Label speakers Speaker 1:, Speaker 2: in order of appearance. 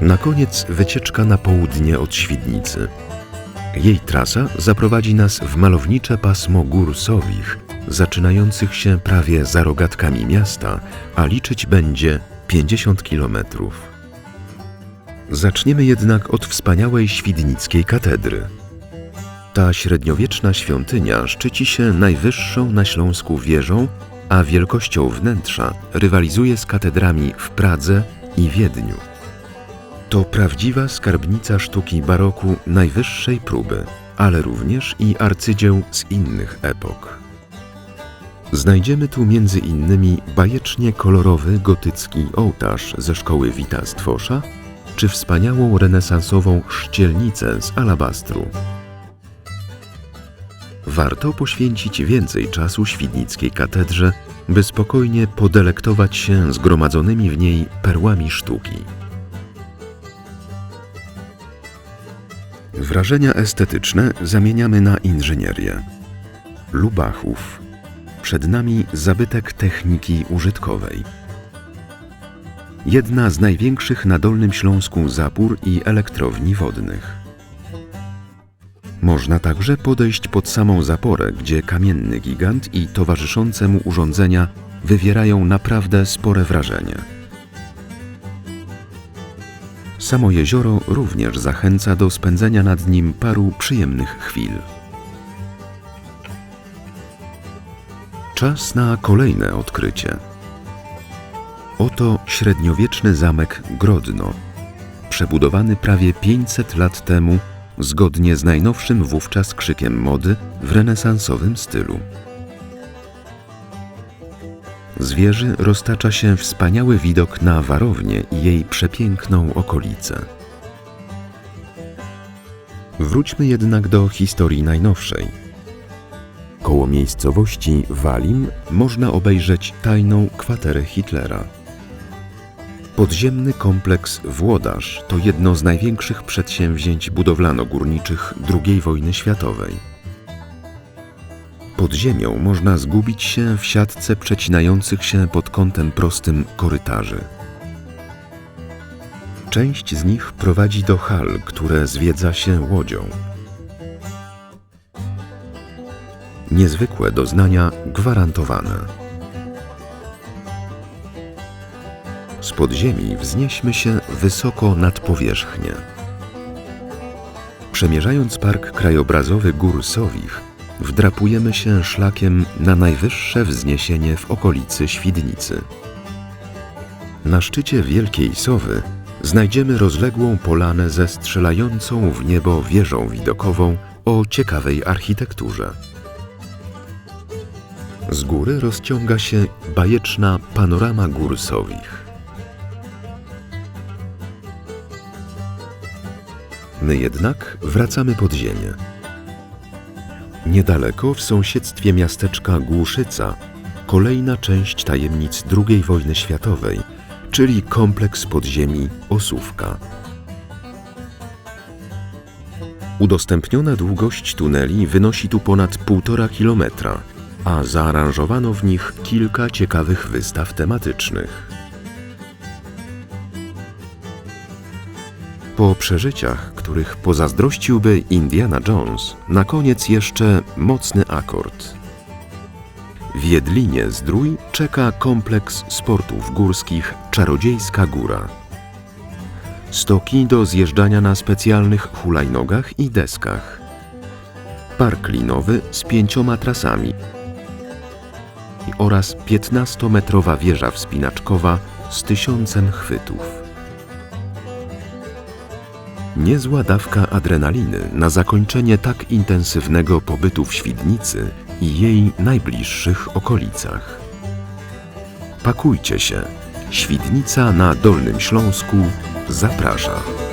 Speaker 1: Na koniec wycieczka na południe od Świdnicy. Jej trasa zaprowadzi nas w malownicze pasmo gór Sowich, zaczynających się prawie za rogatkami miasta, a liczyć będzie 50 kilometrów. Zaczniemy jednak od wspaniałej świdnickiej katedry. Ta średniowieczna świątynia szczyci się najwyższą na Śląsku wieżą, a wielkością wnętrza rywalizuje z katedrami w Pradze i Wiedniu. To prawdziwa skarbnica sztuki baroku najwyższej próby, ale również i arcydzieł z innych epok. Znajdziemy tu między innymi bajecznie kolorowy gotycki ołtarz ze szkoły Wita z czy wspaniałą renesansową szcielnicę z alabastru. Warto poświęcić więcej czasu świdnickiej katedrze, by spokojnie podelektować się zgromadzonymi w niej perłami sztuki. Wrażenia estetyczne zamieniamy na inżynierię. Lubachów. Przed nami zabytek techniki użytkowej. Jedna z największych na Dolnym Śląsku zapór i elektrowni wodnych. Można także podejść pod samą zaporę, gdzie kamienny gigant i towarzyszące mu urządzenia wywierają naprawdę spore wrażenie. Samo jezioro również zachęca do spędzenia nad nim paru przyjemnych chwil. Czas na kolejne odkrycie. Oto średniowieczny zamek Grodno, przebudowany prawie 500 lat temu zgodnie z najnowszym wówczas krzykiem mody w renesansowym stylu. Z wieży roztacza się wspaniały widok na warownię i jej przepiękną okolicę. Wróćmy jednak do historii najnowszej. Koło miejscowości Walim można obejrzeć tajną kwaterę Hitlera. Podziemny kompleks Włodarz to jedno z największych przedsięwzięć budowlano-górniczych II wojny światowej. Pod ziemią można zgubić się w siatce przecinających się pod kątem prostym korytarzy. Część z nich prowadzi do hal, które zwiedza się łodzią. Niezwykłe doznania gwarantowane. Z podziemi wznieśmy się wysoko nad powierzchnię. Przemierzając park krajobrazowy Gór Sowich, wdrapujemy się szlakiem na najwyższe wzniesienie w okolicy Świdnicy. Na szczycie Wielkiej Sowy znajdziemy rozległą polanę ze strzelającą w niebo wieżą widokową o ciekawej architekturze. Z góry rozciąga się bajeczna panorama gór Sowich. My jednak wracamy pod ziemię. Niedaleko, w sąsiedztwie miasteczka Głuszyca, kolejna część tajemnic II wojny światowej, czyli kompleks podziemi Osówka. Udostępniona długość tuneli wynosi tu ponad 1,5 kilometra, a zaaranżowano w nich kilka ciekawych wystaw tematycznych. Po przeżyciach, których pozazdrościłby Indiana Jones, na koniec jeszcze mocny akord. W Jedlinie Zdrój czeka kompleks sportów górskich Czarodziejska Góra. Stoki do zjeżdżania na specjalnych hulajnogach i deskach. Park linowy z pięcioma trasami oraz 15-metrowa wieża wspinaczkowa z tysiącem chwytów. Niezła dawka adrenaliny na zakończenie tak intensywnego pobytu w Świdnicy i jej najbliższych okolicach. Pakujcie się. Świdnica na Dolnym Śląsku zaprasza.